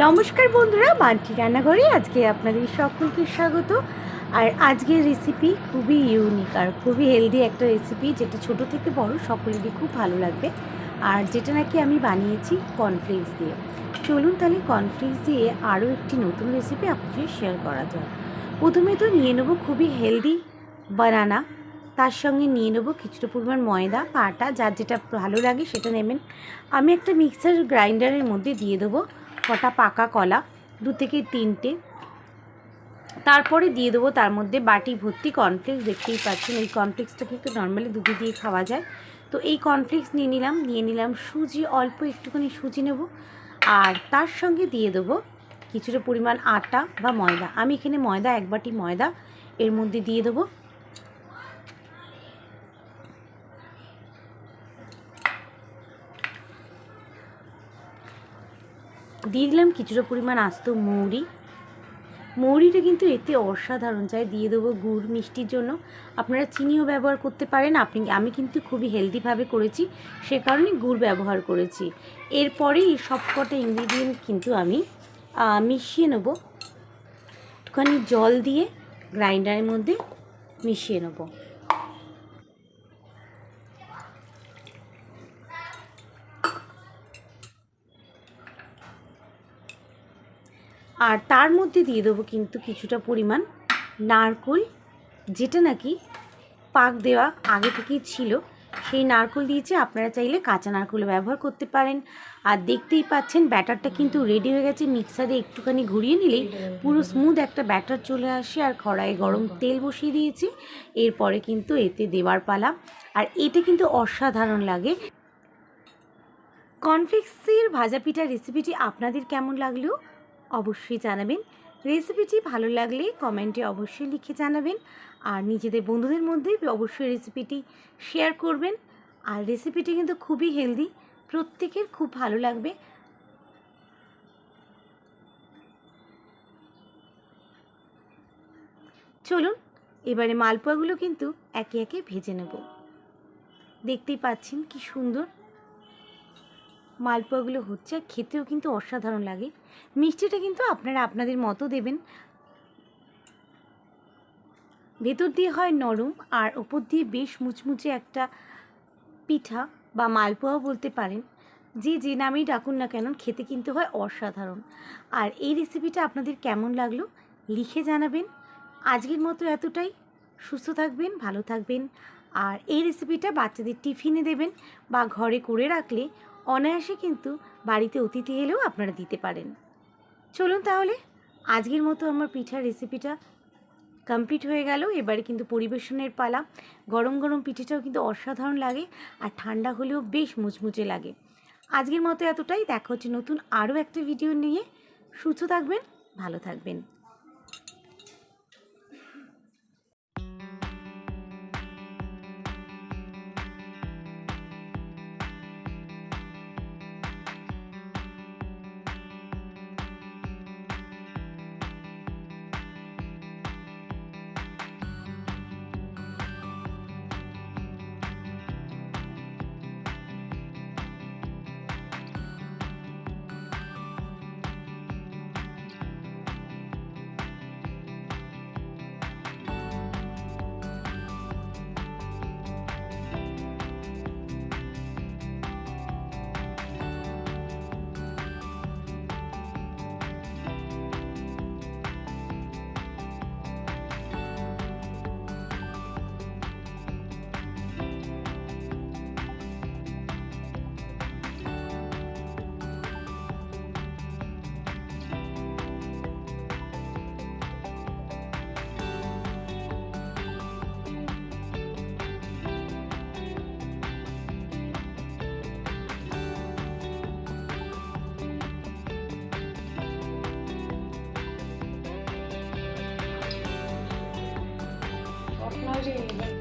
নমস্কার বন্ধুরা, মানটি রান্নাঘরে আজকে আপনাদের সকলকে স্বাগত। আর আজকের রেসিপি খুবই ইউনিক আর খুবই হেলদি একটা রেসিপি যেটা ছোট থেকে বড় সকলেরই খুব ভালো লাগবে। আর যেটা নাকি আমি বানিয়েছি কর্নফ্লেক্স দিয়ে। চলুন তাহলে কর্নফ্লেক্স দিয়ে আরও একটি নতুন রেসিপি আপনাদের শেয়ার করা যায় প্রথমে তো নিয়ে নেব খুবই হেলদি বানানা তার সঙ্গে নিয়ে নেব কিছুটা পরিমাণ ময়দা আটা যার যেটা ভালো লাগে সেটা নেবেন। আমি একটা মিক্সার গ্রাইন্ডারের মধ্যে দিয়ে দেবো। কটা পাকা কলা, দু থেকে তিনটে। তারপরে দিয়ে দেবো তার মধ্যে বাটি ভর্তি কর্নফ্লেক্স দেখতেই পাচ্ছেন। এই কর্নফ্লেক্সটা কিন্তু নর্মালি দুধে দিয়ে খাওয়া যায়। তো এই কর্নফ্লেক্স নিয়ে নিলাম নিয়ে নিলাম সুজি, অল্প একটুখানি সুজি নেব। আর তার সঙ্গে দিয়ে দেবো কিছুটা পরিমাণ আটা বা ময়দা। আমি এখানে ময়দা, এক বাটি ময়দা এর মধ্যে দিয়ে দেবো। দিয়ে দিলাম কিছুটা পরিমাণ আস্ত মৌরি। মৌরিটা কিন্তু এতে অসাধারণ, চাই দিয়ে দেবো গুড় মিষ্টির জন্য। আপনারা চিনিও ব্যবহার করতে পারেন, আপনি, আমি কিন্তু খুবই হেলদিভাবে করেছি, সে কারণে গুড় ব্যবহার করেছি। এরপরেই সব কটা ইনগ্রিডিয়েন্ট কিন্তু আমি মিশিয়ে নেব। একটুখানি জল দিয়ে গ্রাইন্ডারের মধ্যে মিশিয়ে নেব। আর তার মধ্যে দিয়ে দেবো কিন্তু কিছুটা পরিমাণ নারকোল, যেটা নাকি পাক দেওয়া আগে থেকেই ছিল। সেই নারকোল দিয়েছে আপনারা চাইলে কাঁচা নারকোল ব্যবহার করতে পারেন। আর দেখতেই পাচ্ছেন ব্যাটারটা কিন্তু রেডি হয়ে গেছে। মিক্সারে একটুখানি ঘুরিয়ে নিলেই পুরো স্মুথ একটা ব্যাটার চলে আসে আর কড়াইয়ে গরম তেল বসিয়ে দিয়েছি। এরপরে কিন্তু এতে দেওয়ার পালা। আর এটা কিন্তু অসাধারণ লাগে। কনফ্লেক্সের ভাজা পিঠা রেসিপিটি আপনাদের কেমন লাগল? অবশ্যই জানাবেন। রেসিপিটি ভালো লাগলে কমেন্টে অবশ্যই লিখে জানাবেন। আর নিজেদের বন্ধুদের মধ্যে অবশ্যই রেসিপিটি শেয়ার করবেন। আর রেসিপিটি কিন্তু খুবই হেলদি, প্রত্যেকের খুব ভালো লাগবে। চলুন, এবারে মালপোয়াগুলো কিন্তু একে একে ভেজে নেব। দেখতেই পাচ্ছেন কি সুন্দর মালপোয়াগুলো হচ্ছে, খেতেও কিন্তু অসাধারণ লাগে। মিষ্টিটা কিন্তু আপনারা আপনাদের মতো দেবেন। ভেতর দিয়ে হয় নরম, আর ওপর দিয়ে বেশ মুচমুচে একটা পিঠা বা মালপোয়াও বলতে পারেন। যে যে নামেই ডাকুন না কেন, খেতে কিন্তু হয় অসাধারণ। আর এই রেসিপিটা আপনাদের কেমন লাগল, লিখে জানাবেন। আজকের মতো এতটাই। সুস্থ থাকবেন, ভালো থাকবেন। আর এই রেসিপিটা বাচ্চাদের টিফিনে দেবেন বা ঘরে করে রাখলে অনায়াসে কিন্তু বাড়িতে অতিথি এলেও আপনারা দিতে পারেন। চলুন তাহলে, আজকের মতো আমার পিঠার রেসিপিটা কমপ্লিট হয়ে গেল। এবারে কিন্তু পরিবেশনের পালা। গরম গরম পিঠেটাও কিন্তু অসাধারণ লাগে আর ঠান্ডা হলেও বেশ মুচমুচে লাগে। আজকের মতো এতটাই। দেখা হচ্ছে নতুন আরও একটা ভিডিও নিয়ে। সুস্থ থাকবেন, ভালো থাকবেন। imagine